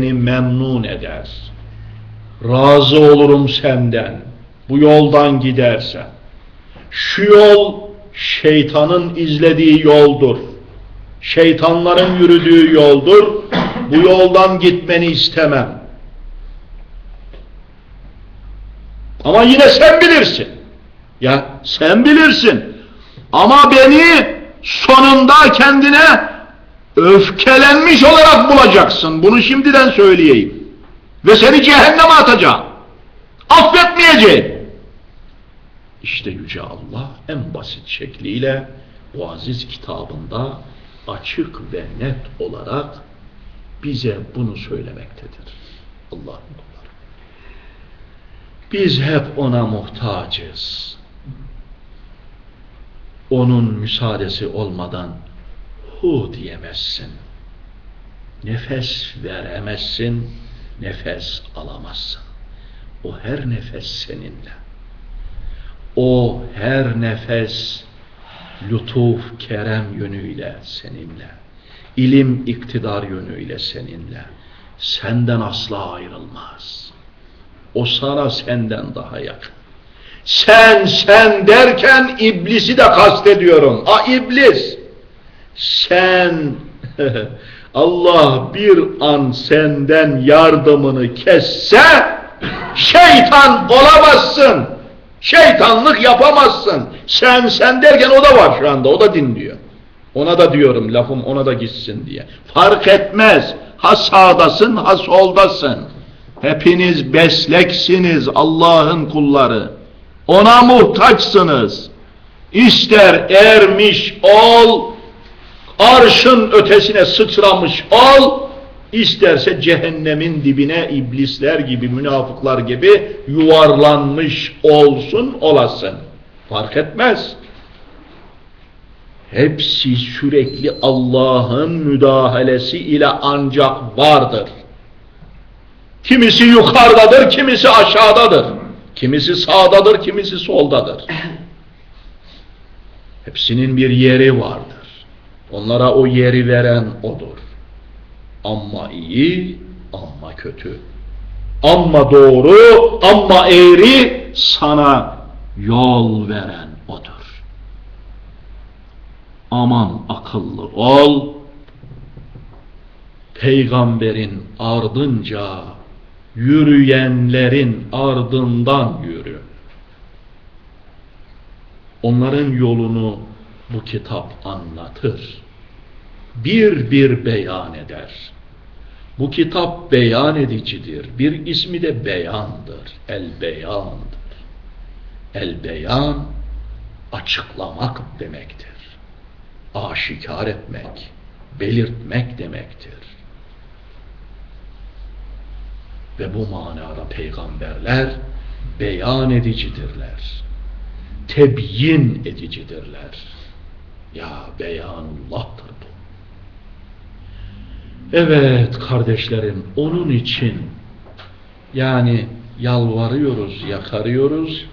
beni memnun eder. Razı olurum senden. Bu yoldan gidersen. Şu yol şeytanın izlediği yoldur. Şeytanların yürüdüğü yoldur. Bu yoldan gitmeni istemem. Ama yine sen bilirsin. Ya sen bilirsin. Ama beni sonunda kendine öfkelenmiş olarak bulacaksın. Bunu şimdiden söyleyeyim. Ve seni cehenneme atacağım. Affetmeyeceğim. İşte Yüce Allah en basit şekliyle bu aziz kitabında açık ve net olarak bize bunu söylemektedir. Allah'ın kulları. Biz hep ona muhtacız. Onun müsaadesi olmadan hu diyemezsin. Nefes veremezsin, nefes alamazsın. O her nefes seninle. O her nefes lütuf, kerem yönüyle seninle. İlim, iktidar yönüyle seninle. Senden asla ayrılmaz. O sana senden daha yakın. Sen sen derken iblisi de kastediyorum. A iblis sen Allah bir an senden yardımını kesse şeytan olamazsın. Şeytanlık yapamazsın. Sen sen derken o da var şu anda. O da dinliyor. Ona da diyorum lafım ona da gitsin diye. Fark etmez. Ha sağdasın ha soldasın. Hepiniz besleksiniz Allah'ın kulları. Ona muhtaçsınız. İster ermiş ol, arşın ötesine sıçramış ol, isterse cehennemin dibine iblisler gibi, münafıklar gibi yuvarlanmış olsun olasın. Fark etmez. Hepsi sürekli Allah'ın müdahalesi ile ancak vardır. Kimisi yukarıdadır, kimisi aşağıdadır. Kimisi sağdadır, kimisi soldadır. Hepsinin bir yeri vardır. Onlara o yeri veren odur. Amma iyi, amma kötü. Amma doğru, amma eğri sana yol veren odur. Aman akıllı ol, peygamberin ardınca yürüyenlerin ardından yürü. Onların yolunu bu kitap anlatır. Bir bir beyan eder. Bu kitap beyan edicidir. Bir ismi de beyandır. El beyandır. El beyan açıklamak demektir. Aşikar etmek, belirtmek demektir. Ve bu manada peygamberler beyan edicidirler. Tebyin edicidirler. Ya beyanullah'tır bu. Evet kardeşlerim onun için yani yalvarıyoruz, yakarıyoruz,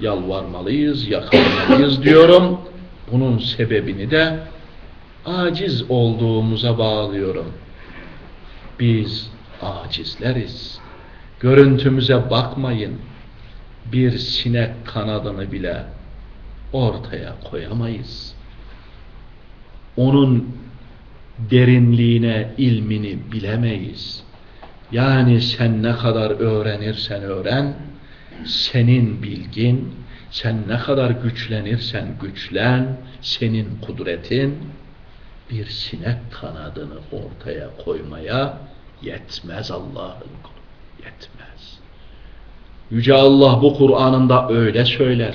yalvarmalıyız, yakarmalıyız diyorum. Bunun sebebini de aciz olduğumuza bağlıyorum. Biz acizleriz. Görüntümüze bakmayın. Bir sinek kanadını bile ortaya koyamayız. Onun derinliğine, ilmini bilemeyiz. Yani sen ne kadar öğrenirsen öğren, senin bilgin, sen ne kadar güçlenirsen güçlen, senin kudretin bir sinek kanadını ortaya koymaya Yetmez Allah'ın Yetmez. Yüce Allah bu Kur'an'ında öyle söyler.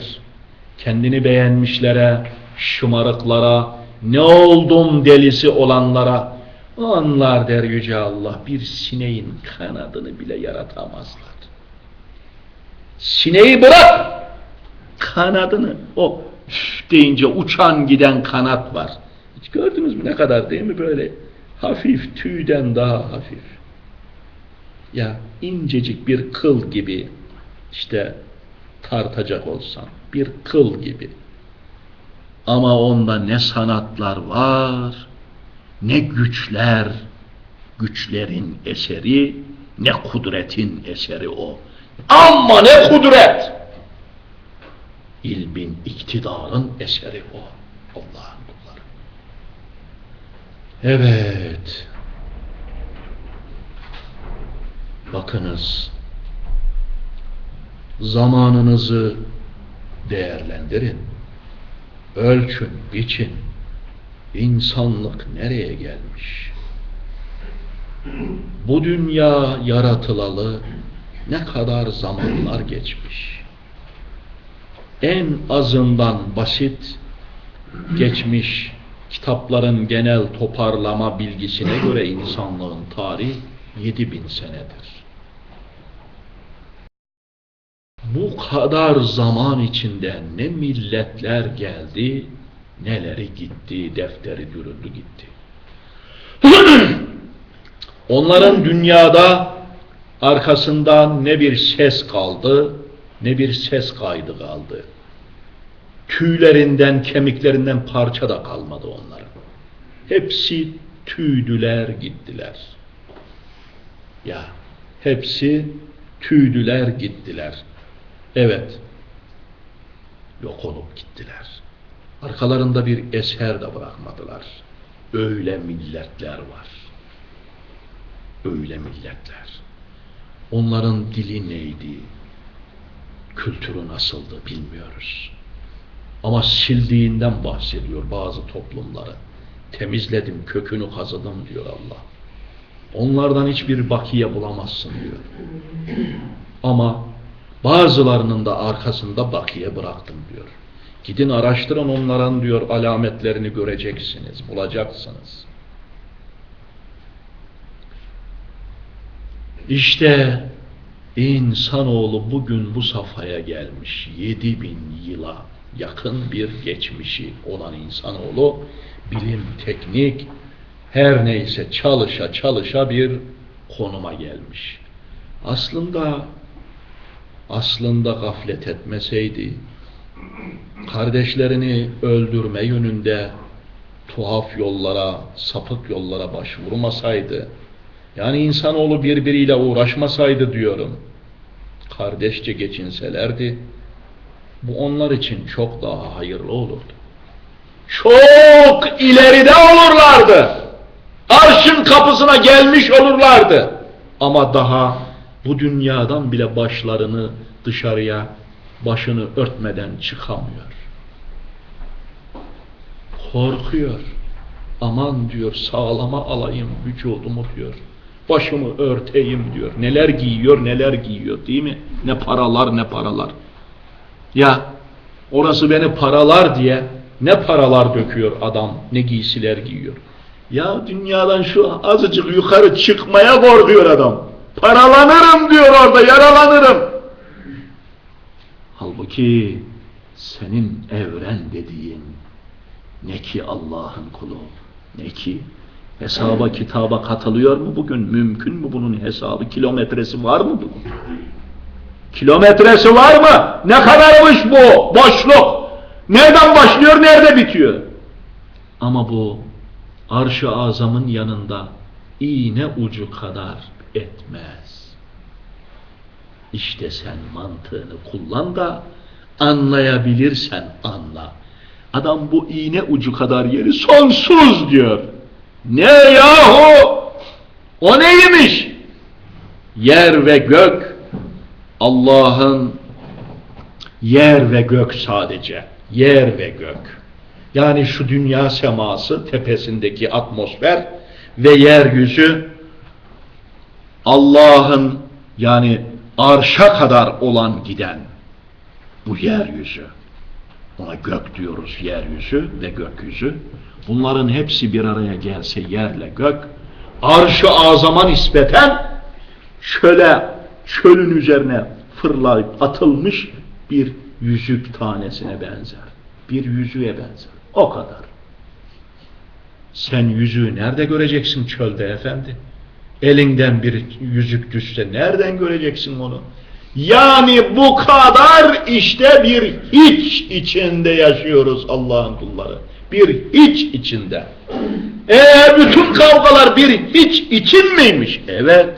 Kendini beğenmişlere, şımarıklara, ne oldum delisi olanlara, onlar der Yüce Allah bir sineğin kanadını bile yaratamazlar. Sineği bırak, kanadını, o deyince uçan giden kanat var. Hiç gördünüz mü ne kadar değil mi böyle hafif tüyden daha hafif. Ya incecik bir kıl gibi işte tartacak olsan bir kıl gibi. Ama onda ne sanatlar var, ne güçler, güçlerin eseri, ne kudretin eseri o. Ama ne kudret! İlmin, iktidarın eseri o. Allah'ın kulları. Evet. Bakınız, zamanınızı değerlendirin. Ölçün, biçin. İnsanlık nereye gelmiş? Bu dünya yaratılalı ne kadar zamanlar geçmiş. En azından basit geçmiş kitapların genel toparlama bilgisine göre insanlığın tarihi 7000 senedir. Bu kadar zaman içinde ne milletler geldi, neleri gitti, defteri dürüldü gitti. Onların dünyada arkasından ne bir ses kaldı, ne bir ses kaydı kaldı. Tüylerinden, kemiklerinden parça da kalmadı onların. Hepsi tüydüler gittiler. Ya, hepsi tüydüler gittiler. Evet, yok olup gittiler. Arkalarında bir eser de bırakmadılar. Öyle milletler var. Öyle milletler. Onların dili neydi? Kültürü nasıldı bilmiyoruz. Ama sildiğinden bahsediyor bazı toplumları. Temizledim, kökünü kazıdım diyor Allah. Onlardan hiçbir bakiye bulamazsın diyor. Ama bazılarının da arkasında bakiye bıraktım diyor. Gidin araştırın onların diyor alametlerini göreceksiniz, bulacaksınız. İşte insanoğlu bugün bu safhaya gelmiş. 7000 yıla yakın bir geçmişi olan insanoğlu bilim, teknik her neyse çalışa çalışa bir konuma gelmiş. Aslında aslında gaflet etmeseydi kardeşlerini öldürme yönünde tuhaf yollara, sapık yollara başvurmasaydı, yani insanoğlu birbiriyle uğraşmasaydı diyorum, kardeşçe geçinselerdi, bu onlar için çok daha hayırlı olurdu. Çok ileride olurlardı. Arşın kapısına gelmiş olurlardı. Ama daha bu dünyadan bile başlarını dışarıya başını örtmeden çıkamıyor. Korkuyor. Aman diyor sağlama alayım vücudumu diyor. Başımı örteyim diyor. Neler giyiyor neler giyiyor değil mi? Ne paralar ne paralar. Ya orası beni paralar diye ne paralar döküyor adam ne giysiler giyiyor. Ya dünyadan şu azıcık yukarı çıkmaya korkuyor adam. Paralanırım diyor orada yaralanırım. Halbuki senin evren dediğin ne ki Allah'ın kulu ne ki hesaba kitaba katılıyor mu bugün mümkün mü bunun hesabı kilometresi var mı bugün kilometresi var mı? Ne kadarmış bu boşluk? Nereden başlıyor nerede bitiyor? Ama bu arş-ı azamın yanında iğne ucu kadar etmez işte sen mantığını kullan da anlayabilirsen anla. Adam bu iğne ucu kadar yeri sonsuz diyor. Ne yahu? O neymiş? Yer ve gök Allah'ın yer ve gök sadece. Yer ve gök. Yani şu dünya seması tepesindeki atmosfer ve yeryüzü Allah'ın yani arşa kadar olan giden bu yeryüzü. Ona gök diyoruz yeryüzü ve gökyüzü. Bunların hepsi bir araya gelse yerle gök, arşı azama nispeten çöle, çölün üzerine fırlayıp atılmış bir yüzük tanesine benzer. Bir yüzüğe benzer. O kadar. Sen yüzüğü nerede göreceksin çölde efendi? Elinden bir yüzük düşse nereden göreceksin onu? Yani bu kadar işte bir hiç içinde yaşıyoruz Allah'ın kulları. bir hiç içinde. Eee bütün kavgalar bir hiç için miymiş? Evet.